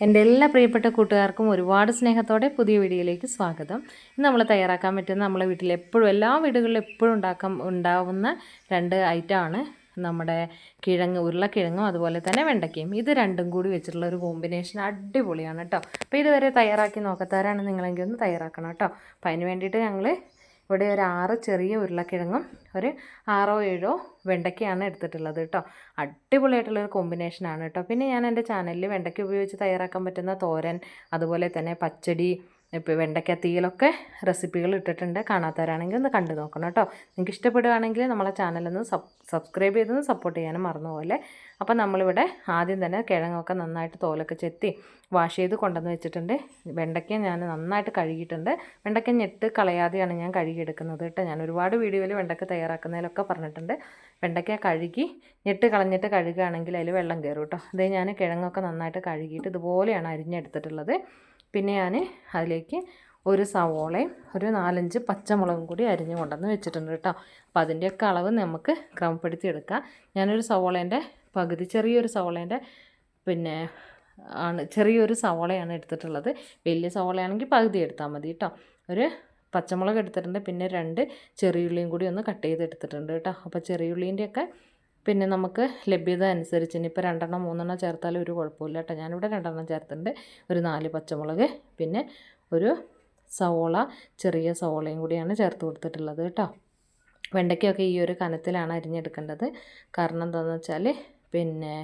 എന്റെ എല്ലാ പ്രിയപ്പെട്ട കൂട്ടുകാർക്കും ഒരുപാട് സ്നേഹത്തോടെ പുതിയ വീഡിയോയിലേക്ക് സ്വാഗതം. ഇന്ന് നമ്മൾ തയ്യാറാക്കാൻ പറ്റുന്ന നമ്മളെ വീട്ടിൽ എപ്പോഴും എല്ലാ വീടുകളിലും എപ്പോഴും ഉണ്ടാക്കാൻ ഉണ്ടാവുന്ന രണ്ട് ഐറ്റമാണ് നമ്മുടെ കിഴങ്ങ് ഉരുളക്കിഴങ്ങും അതുപോലെ തന്നെ വെണ്ടയ്ക്കയും. ഇത് രണ്ടും കൂടി വെച്ചിട്ടുള്ള ഒരു കോമ്പിനേഷൻ അടിപൊളിയാണ് കേട്ടോ അപ്പോൾ ഇതുവരെ തയ്യാറാക്കി നോക്കത്താരാണ് നിങ്ങളെങ്കിൽ ഒന്ന് തയ്യാറാക്കണം കേട്ടോ അപ്പോൾ അതിന് വേണ്ടിയിട്ട് ഞങ്ങൾ ഇവിടെ ഒരു ആറ് ചെറിയ ഉരുളക്കിഴങ്ങും ഒരു ആറോ ഏഴോ വെണ്ടയ്ക്കയാണ് എടുത്തിട്ടുള്ളത് കേട്ടോ. അടിപൊളിയായിട്ടുള്ളൊരു കോമ്പിനേഷനാണ് കേട്ടോ. പിന്നെ ഞാൻ എന്റെ ചാനലിൽ വെണ്ടയ്ക്ക ഉപയോഗിച്ച് തയ്യാറാക്കാൻ പറ്റുന്ന തോരൻ അതുപോലെ തന്നെ പച്ചടി ഇപ്പോൾ വെണ്ടയ്ക്ക തീയിലൊക്കെ റെസിപ്പികൾ ഇട്ടിട്ടുണ്ട്. കാണാത്തവരാണെങ്കിൽ ഒന്ന് കണ്ടു നോക്കണം കേട്ടോ. നിങ്ങൾക്ക് ഇഷ്ടപ്പെടുകയാണെങ്കിൽ നമ്മളെ ചാനലൊന്ന് സബ് സബ്സ്ക്രൈബ് ചെയ്തൊന്ന് സപ്പോർട്ട് ചെയ്യാനും മറന്നുപോലെ അപ്പോൾ നമ്മളിവിടെ ആദ്യം തന്നെ കിഴങ്ങൊക്കെ നന്നായിട്ട് തോലൊക്കെ ചെത്തി വാഷ് ചെയ്ത് കൊണ്ടുവന്ന് വെച്ചിട്ടുണ്ട്. വെണ്ടയ്ക്ക ഞാൻ നന്നായിട്ട് കഴുകിയിട്ടുണ്ട്. വെണ്ടയ്ക്ക ഞെട്ട് കളയാതെയാണ് ഞാൻ കഴുകിയെടുക്കുന്നത് കേട്ടോ. ഞാൻ ഒരുപാട് വീഡിയോയിൽ വെണ്ടയ്ക്ക തയ്യാറാക്കുന്നതിലൊക്കെ പറഞ്ഞിട്ടുണ്ട്. വെണ്ടയ്ക്ക കഴുകി ഞെട്ട് കളഞ്ഞിട്ട് കഴുകുകയാണെങ്കിൽ അതിൽ വെള്ളം കയറും കേട്ടോ. അതേ ഞാൻ കിഴങ്ങൊക്കെ നന്നായിട്ട് കഴുകിയിട്ട് ഇതുപോലെയാണ് അരിഞ്ഞെടുത്തിട്ടുള്ളത്. പിന്നെ ഞാൻ അതിലേക്ക് ഒരു സവോളയും ഒരു നാലഞ്ച് പച്ചമുളകും കൂടി അരിഞ്ഞ് കൊണ്ടുവന്ന് വെച്ചിട്ടുണ്ട് കേട്ടോ. അപ്പോൾ അതിന്റെയൊക്കെ അളവ് നമുക്ക് ക്രമപ്പെടുത്തി എടുക്കാം ഞാനൊരു സവോളേന്റെ പകുതി ചെറിയൊരു സവോളേന്റെ പിന്നെ ആണ് ചെറിയൊരു സവോളയാണ് എടുത്തിട്ടുള്ളത്. വലിയ സവോളയാണെങ്കിൽ പകുതി എടുത്താൽ മതി കേട്ടോ. ഒരു പച്ചമുളക് എടുത്തിട്ടുണ്ട് പിന്നെ രണ്ട് ചെറിയുള്ളിയും കൂടി ഒന്ന് കട്ട് ചെയ്ത് എടുത്തിട്ടുണ്ട് കേട്ടോ. അപ്പോൾ ചെറിയുള്ളീന്റെയൊക്കെ പിന്നെ നമുക്ക് ലഭ്യത അനുസരിച്ച് ഇനിയിപ്പോൾ രണ്ടെണ്ണം മൂന്നെണ്ണം ചേർത്താലും ഒരു കുഴപ്പമില്ല കേട്ടോ. ഞാനിവിടെ രണ്ടെണ്ണം ചേർത്തിട്ടുണ്ട്. ഒരു നാല് പച്ചമുളക് പിന്നെ ഒരു സവോള ചെറിയ സവോളയും കൂടിയാണ് ചേർത്ത് കൊടുത്തിട്ടുള്ളത് കേട്ടോ. വെണ്ടയ്ക്കൊക്കെ ഈ ഒരു കനത്തിലാണ് അരിഞ്ഞെടുക്കേണ്ടത്. കാരണം എന്താണെന്ന് വെച്ചാൽ പിന്നെ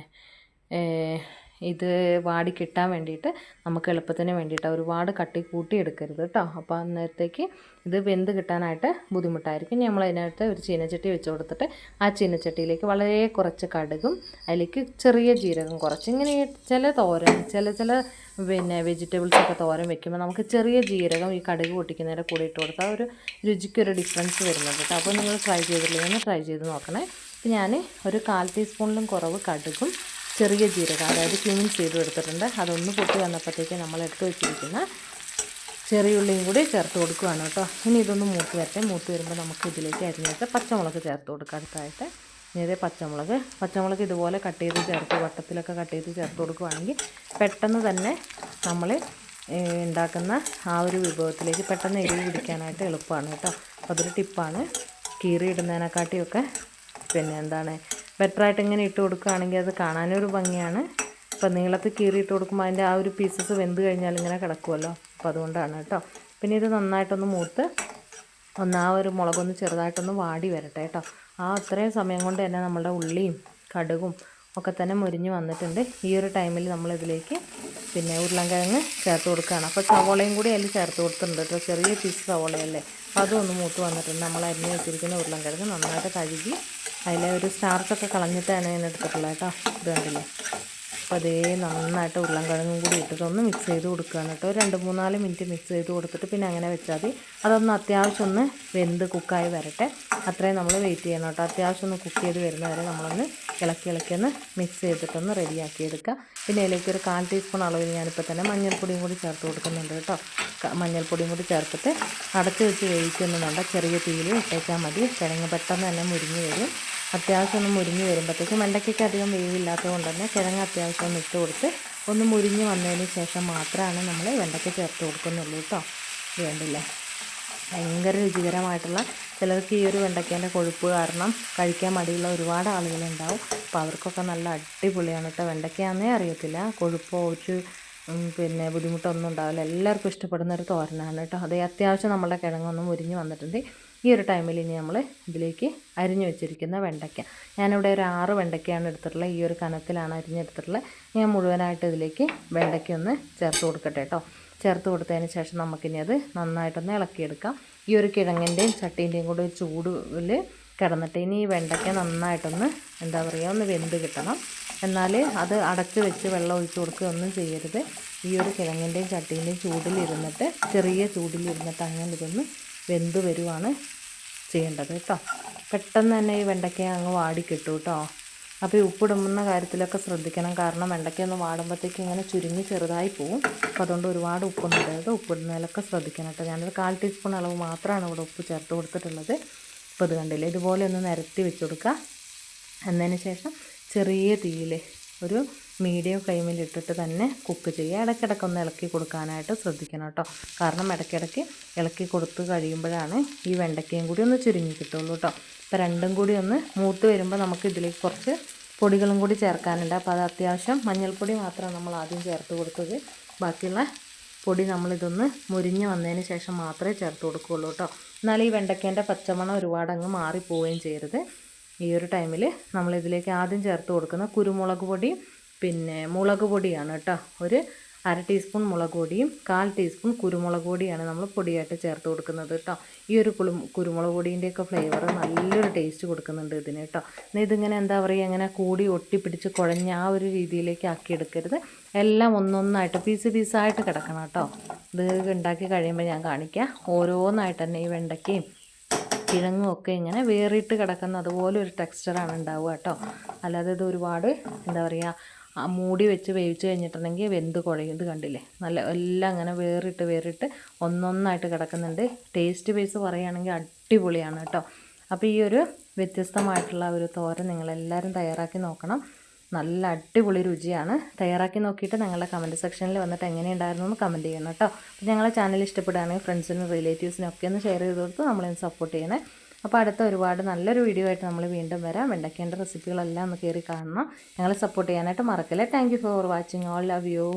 ഇത് വാടി കിട്ടാൻ വേണ്ടിയിട്ട് നമുക്ക് എളുപ്പത്തിന് വേണ്ടിയിട്ട് ഒരുപാട് കട്ടി കൂട്ടി എടുക്കരുത് കേട്ടോ അപ്പോൾ അന്നേരത്തേക്ക് ഇത് വെന്ത് കിട്ടാനായിട്ട് ബുദ്ധിമുട്ടായിരിക്കും. നമ്മൾ അതിനകത്ത് ഒരു ചീനച്ചട്ടി വെച്ച് കൊടുത്തിട്ട് ആ ചീനച്ചട്ടിയിലേക്ക് വളരെ കുറച്ച് കടുകും അതിലേക്ക് ചെറിയ ജീരകം കുറച്ച്. ഇങ്ങനെ ചില തോരൻ ചില ചില പിന്നെ വെജിറ്റബിൾസ് ഒക്കെ തോരൻ വെക്കുമ്പോൾ നമുക്ക് ചെറിയ ജീരകം ഈ കടുക് പൊട്ടിക്കുന്നതിന്റെ കൂടെ ഇട്ട് കൊടുത്താൽ ഒരു രുചിക്കൊരു ഡിഫറൻസ് വരുന്നുണ്ട് കേട്ടോ അപ്പോൾ നിങ്ങൾ ട്രൈ ചെയ്തില്ലെങ്കിൽ ട്രൈ ചെയ്ത് നോക്കണേ. ഞാൻ ഒരു കാൽ ടീസ്പൂണിലും കുറവ് കടുകും ചെറിയ ജീരകം അതായത് ക്ലീൻ ചെയ്ത് എടുത്തിട്ടുണ്ട് അതൊന്ന് പൊട്ടി വന്നപ്പോഴത്തേക്ക് നമ്മൾ എടുത്ത് വെച്ചിരിക്കുന്ന ചെറിയുള്ളിയും കൂടി ചേർത്ത് കൊടുക്കുകയാണ് കേട്ടോ. ഇനി ഇതൊന്ന് മൂത്ത് വരട്ടെ. മൂത്ത് വരുമ്പോൾ നമുക്ക് ഇതിലേക്ക് അരിഞ്ഞിട്ട് പച്ചമുളക് ചേർത്ത് കൊടുക്കുക അടുത്തായിട്ട്. ഇതേ പച്ചമുളക്. പച്ചമുളക് ഇതുപോലെ കട്ട് ചെയ്ത് ചേർത്ത് വട്ടത്തിലൊക്കെ കട്ട് ചെയ്ത് ചേർത്ത് കൊടുക്കുകയാണെങ്കിൽ പെട്ടെന്ന് തന്നെ നമ്മൾ ഉണ്ടാക്കുന്ന ആ ഒരു വിഭവത്തിലേക്ക് പെട്ടെന്ന് എരിവ് പിടിക്കാനായിട്ട് എളുപ്പമാണ് കേട്ടോ. അതൊരു ടിപ്പാണ്. കീറി ഇടുന്നതിനെക്കാട്ടിയൊക്കെ പിന്നെ എന്താണ് ബെറ്ററായിട്ട് ഇങ്ങനെ ഇട്ട് കൊടുക്കുകയാണെങ്കിൽ അത് കാണാനൊരു ഭംഗിയാണ്. അപ്പോൾ നീളത്തിൽ കീറി ഇട്ട് കൊടുക്കുമ്പോൾ അതിന്റെ ആ ഒരു പീസസ് വെന്ത് കഴിഞ്ഞാൽ ഇങ്ങനെ കിടക്കുമല്ലോ അപ്പോൾ അതുകൊണ്ടാണ് കേട്ടോ. പിന്നെ ഇത് നന്നായിട്ടൊന്ന് മൂത്ത് ഒന്ന് ആ ഒരു മുളകൊന്ന് ചെറുതായിട്ടൊന്ന് വാടി വരട്ടെ കേട്ടോ. ആ അത്രയും സമയം കൊണ്ട് തന്നെ നമ്മുടെ ഉള്ളിയും കടുകും ഒക്കെ തന്നെ മുരിഞ്ഞ് വന്നിട്ടുണ്ട്. ഈ ഒരു ടൈമിൽ നമ്മളിതിലേക്ക് പിന്നെ ഉരുളൻകിഴങ്ങ് ചേർത്ത് കൊടുക്കുകയാണ്. അപ്പോൾ സവോളയും കൂടി അതിൽ ചേർത്ത് കൊടുത്തിട്ടുണ്ട് കേട്ടോ. ചെറിയ പീസ് സവോളയല്ലേ. അപ്പോൾ അതും ഒന്ന് മൂത്ത് വന്നിട്ടുണ്ട്. നമ്മൾ അരിഞ്ഞ് വെച്ചിരിക്കുന്ന ഉരുളൻകിഴങ്ങ് നന്നായിട്ട് കഴുകി അതിലെ ഒരു സ്റ്റാർച്ചൊക്കെ കളഞ്ഞിട്ടാണ് ഞാൻ എടുത്തിട്ടുള്ളത് കേട്ടോ. ഇത് കണ്ടില്ലേ? അപ്പോൾ അതേ നന്നായിട്ട് ഉരുളൻകിഴങ്ങും കൂടി ഇട്ടിട്ട് ഒന്ന് മിക്സ് ചെയ്ത് കൊടുക്കുകയാണ് കേട്ടോ. രണ്ട് മൂന്നാൽ മിനിറ്റ് മിക്സ് ചെയ്ത് കൊടുത്തിട്ട് പിന്നെ അങ്ങനെ വെച്ചാൽ മതി. അതൊന്ന് അത്യാവശ്യം ഒന്ന് വെന്ത് കുക്കായി വരട്ടെ. അത്രയും നമ്മൾ വെയിറ്റ് ചെയ്യണം കേട്ടോ. അത്യാവശ്യം ഒന്ന് കുക്ക് ചെയ്ത് വരുന്ന വരെ നമ്മളൊന്ന് ഇളക്കി ഇളക്കി ഒന്ന് മിക്സ് ചെയ്തിട്ടൊന്ന് റെഡിയാക്കി എടുക്കുക. പിന്നെ അതിലേക്ക് ഒരു കാൽ ടീസ്പൂൺ അളവിൽ ഞാനിപ്പോൾ തന്നെ മഞ്ഞൾപ്പൊടിയും കൂടി ചേർത്ത് കൊടുക്കുന്നുണ്ട് കേട്ടോ. മഞ്ഞൾപ്പൊടിയും കൂടി ചേർത്തിട്ട് അടച്ച് വെച്ച് വേവിക്കുന്നുണ്ട്. ചെറിയ തീയിൽ ഇട്ടേച്ചാൽ മതി. കിഴങ്ങ് പെട്ടെന്ന് തന്നെ മുരിഞ്ഞ് വരും. അത്യാവശ്യം ഒന്ന് മുരിഞ്ഞ് വരുമ്പോഴത്തേക്കും വെണ്ടയ്ക്കൊക്കെ അധികം വേവില്ലാത്തത് കൊണ്ട് തന്നെ കിഴങ്ങ് അത്യാവശ്യം ഒന്ന് ഇട്ട് കൊടുത്ത് ഒന്ന് മുരിഞ്ഞ് വന്നതിന് ശേഷം മാത്രമാണ് നമ്മൾ വെണ്ടയ്ക്ക ചേർത്ത് കൊടുക്കുന്നുള്ളൂ കേട്ടോ. വേണ്ടില്ലേ. ഭയങ്കര രുചികരമായിട്ടുള്ള ചിലർക്ക് ഈ ഒരു വെണ്ടയ്ക്കേന്റെ കൊഴുപ്പ് കാരണം കഴിക്കാൻ മടിയുള്ള ഒരുപാട് ആളുകളുണ്ടാവും. അപ്പോൾ അവർക്കൊക്കെ നല്ല അടിപൊളിയാണ് കേട്ടോ. വെണ്ടയ്ക്കയാണെന്നേ അറിയത്തില്ല. കൊഴുപ്പോ ഒരു പിന്നെ ബുദ്ധിമുട്ടൊന്നും ഉണ്ടാവില്ല. എല്ലാവർക്കും ഇഷ്ടപ്പെടുന്ന ഒരു തോരനാണ് കേട്ടോ. അതേ അത്യാവശ്യം നമ്മുടെ കിഴങ്ങൊന്നും മുരിഞ്ഞ് വന്നിട്ടുണ്ട്. ഈ ഒരു ടൈമിൽ ഇനി നമ്മൾ ഇതിലേക്ക് അരിഞ്ഞു വെച്ചിരിക്കുന്ന വെണ്ടയ്ക്ക. ഞാനിവിടെ ഒരു ആറ് വെണ്ടയ്ക്കയാണ് എടുത്തിട്ടുള്ളത്. ഈ ഒരു കനത്തിലാണ് അരിഞ്ഞെടുത്തിട്ടുള്ളത്. ഞാൻ മുഴുവനായിട്ട് ഇതിലേക്ക് വെണ്ടയ്ക്ക ഒന്ന് ചേർത്ത് കൊടുക്കട്ടെ കേട്ടോ. ചേർത്ത് കൊടുത്തതിന് ശേഷം നമുക്കിനി അത് നന്നായിട്ടൊന്ന് ഇളക്കിയെടുക്കാം. ഈ ഒരു കിഴങ്ങിന്റെയും ചട്ടീന്റെയും കൂടെ ചൂടിൽ കിടന്നിട്ട് ഇനി ഈ വെണ്ടയ്ക്ക നന്നായിട്ടൊന്ന് എന്താ പറയുക ഒന്ന് വെന്ത് കിട്ടണം. എന്നാൽ അത് അടച്ച് വെച്ച് വെള്ളം ഒഴിച്ച് കൊടുക്കുകയൊന്നും ചെയ്യരുത്. ഈ ഒരു കിഴങ്ങിന്റെയും ചട്ടീന്റെയും ചൂടിലിരുന്നിട്ട് ചെറിയ ചൂടിലിരുന്നിട്ട് അങ്ങനെ ഇതൊന്ന് വെന്ത് വരുവാണ് ചെയ്യേണ്ടത് കേട്ടോ. പെട്ടെന്ന് തന്നെ ഈ വെണ്ടയ്ക്ക അങ്ങ് വാടി കിട്ടും കേട്ടോ. അപ്പോൾ ഈ ഉപ്പിടുന്ന കാര്യത്തിലൊക്കെ ശ്രദ്ധിക്കണം. കാരണം വെണ്ടയ്ക്ക ഒന്ന് വാടുമ്പോഴത്തേക്ക് ഇങ്ങനെ ചുരുങ്ങി ചെറുതായി പോവും. അപ്പോൾ അതുകൊണ്ട് ഒരുപാട് ഉപ്പൊന്നും ഇടരുത്. ഉപ്പിടുന്നതിലൊക്കെ ശ്രദ്ധിക്കണം കേട്ടോ. ഞാനൊരു കാൽ ടീസ്പൂൺ അളവ് മാത്രമാണ് ഇവിടെ ഉപ്പ് ചേർത്ത് കൊടുത്തിട്ടുള്ളത്. ഇപ്പോൾ ഇത് കണ്ടില്ലേ? ഇതുപോലെ ഒന്ന് നിരത്തി വെച്ച് കൊടുക്കുക. എന്നതിന് ശേഷം ചെറിയ തീയിൽ ഒരു മീഡിയം ഫ്ലെയിമിൽ ഇട്ടിട്ട് തന്നെ കുക്ക് ചെയ്യുക. ഇടയ്ക്കിടയ്ക്ക് ഒന്ന് ഇളക്കി കൊടുക്കാനായിട്ട് ശ്രദ്ധിക്കണം കേട്ടോ. കാരണം ഇടയ്ക്കിടയ്ക്ക് ഇളക്കി കൊടുത്ത് കഴിയുമ്പോഴാണ് ഈ വെണ്ടയ്ക്കയും കൂടി ഒന്ന് ചുരുങ്ങി കിട്ടുള്ളൂ കേട്ടോ. അപ്പോൾ രണ്ടും കൂടി ഒന്ന് മൂത്ത് വരുമ്പോൾ നമുക്ക് ഇതിലേക്ക് കുറച്ച് പൊടികളും കൂടി ചേർക്കാനുണ്ട്. അപ്പോൾ അത് അത്യാവശ്യം മഞ്ഞൾപ്പൊടി മാത്രമാണ് നമ്മൾ ആദ്യം ചേർത്ത് കൊടുത്തത്. ബാക്കിയുള്ള പൊടി നമ്മളിതൊന്ന് മുരിഞ്ഞ് വന്നതിന് ശേഷം മാത്രമേ ചേർത്ത് കൊടുക്കുകയുള്ളൂ കേട്ടോ. എന്നാൽ ഈ വെണ്ടയ്ക്കേന്റെ പച്ചമണം ഒരുപാട് അങ്ങ് മാറിപ്പോവുകയും ചെയ്യരുത്. ഈ ഒരു ടൈമിൽ നമ്മളിതിലേക്ക് ആദ്യം ചേർത്ത് കൊടുക്കുന്ന കുരുമുളക് പൊടി പിന്നെ മുളക് പൊടിയാണ് കേട്ടോ ഒരു അര ടീസ്പൂൺ മുളക് പൊടിയും കാൽ ടീസ്പൂൺ കുരുമുളക് പൊടിയാണ് നമ്മൾ പൊടിയായിട്ട് ചേർത്ത് കൊടുക്കുന്നത് കേട്ടോ ഈ ഒരു കുളു കുരുമുളക് പൊടിന്റെയൊക്കെ ഫ്ലേവർ നല്ലൊരു ടേസ്റ്റ് കൊടുക്കുന്നുണ്ട് ഇതിന് കേട്ടോ എന്നാൽ ഇതിങ്ങനെ എന്താ പറയുക ഇങ്ങനെ കൂടി ഒട്ടിപ്പിടിച്ച് കുഴഞ്ഞ ആ ഒരു രീതിയിലേക്ക് ആക്കിയെടുക്കരുത് എല്ലാം ഒന്നൊന്നായിട്ട് പീസ് പീസായിട്ട് കിടക്കണം കേട്ടോ ഇത് ഉണ്ടാക്കി കഴിയുമ്പോൾ ഞാൻ കാണിക്കാം. ഓരോന്നായിട്ട് തന്നെ ഈ വെണ്ടയ്ക്കയും കിഴങ്ങും ഒക്കെ ഇങ്ങനെ വേറിട്ട് കിടക്കുന്ന അതുപോലെ ഒരു ടെക്സ്ചറാണ് ഉണ്ടാവുക കേട്ടോ അല്ലാതെ ഇത് ഒരുപാട് എന്താ പറയുക മൂടി വെച്ച് വേവിച്ച് കഴിഞ്ഞിട്ടുണ്ടെങ്കിൽ വെന്ത് കുഴയുന്നത് കണ്ടില്ലേ? നല്ല എല്ലാം അങ്ങനെ വേറിട്ട് വേറിട്ട് ഒന്നൊന്നായിട്ട് കിടക്കുന്നുണ്ട്. ടേസ്റ്റ് ബേസ് പറയുകയാണെങ്കിൽ അടിപൊളിയാണ് കേട്ടോ. അപ്പോൾ ഈ ഒരു വ്യത്യസ്തമായിട്ടുള്ള ഒരു തോരൻ നിങ്ങളെല്ലാവരും തയ്യാറാക്കി നോക്കണം. നല്ല അടിപൊളി രുചിയാണ്. തയ്യാറാക്കി നോക്കിയിട്ട് ഞങ്ങളുടെ കമന്റ് സെക്ഷനിൽ വന്നിട്ട് എങ്ങനെയുണ്ടായിരുന്നു എന്ന് കമന്റ് ചെയ്യണം കേട്ടോ. അപ്പോൾ ഞങ്ങളെ ചാനൽ ഇഷ്ടപ്പെടുകയാണെങ്കിൽ ഫ്രണ്ട്സിനും റിലേറ്റീവ്സിനും ഒക്കെ ഒന്ന് ഷെയർ ചെയ്ത് കൊടുത്ത് നമ്മളെ സപ്പോർട്ട് ചെയ്യണേ. അപ്പോൾ അടുത്ത ഒരുപാട് നല്ലൊരു വീഡിയോ ആയിട്ട് നമ്മൾ വീണ്ടും വരാം. വെണ്ടയ്ക്കേന്റെ റെസിപ്പികളെല്ലാം ഒന്ന് കയറി കാണണം. ഞങ്ങളെ സപ്പോർട്ട് ചെയ്യാനായിട്ട് മറക്കല്ലേ. Thank for watching all love you